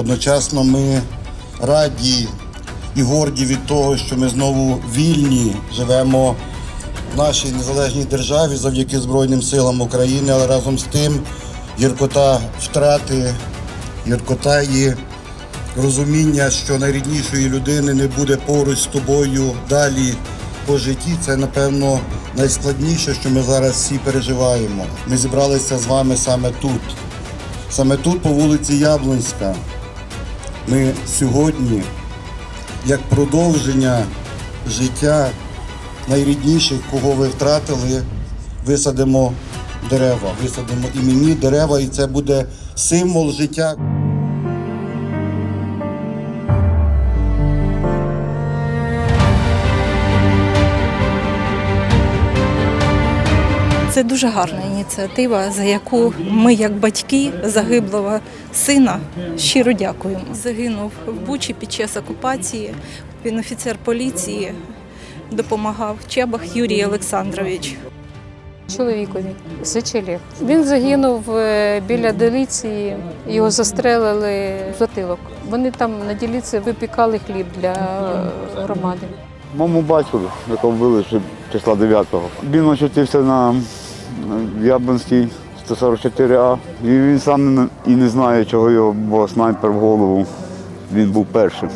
Одночасно ми раді і горді від того, що ми знову вільні, живемо в нашій незалежній державі завдяки Збройним силам України, але разом з тим гіркота втрати, гіркота і розуміння, що найріднішої людини не буде поруч з тобою далі по житті. Це, напевно, найскладніше, що ми зараз всі переживаємо. Ми зібралися з вами саме тут, саме тут, по вулиці Яблонська. Ми сьогодні, як продовження життя найрідніших, кого ви втратили, висадимо дерева, висадимо іменні дерева, і це буде символ життя. Це дуже гарна ініціатива, за яку ми, як батьки загиблого сина, щиро дякуємо. Загинув в Бучі під час окупації. Він офіцер поліції, допомагав Чебах Юрій Олександрович. чоловікові Сичелєв. Він загинув е, біля деліції, його застрелили в затилок. Вони там на діліці випікали хліб для е, громади. Моєму батькові, якого вбили числа 9-го. Він очутився на на Яблонській 144А. І він сам і не знає, чого його, бо снайпер в голову. Він був першим.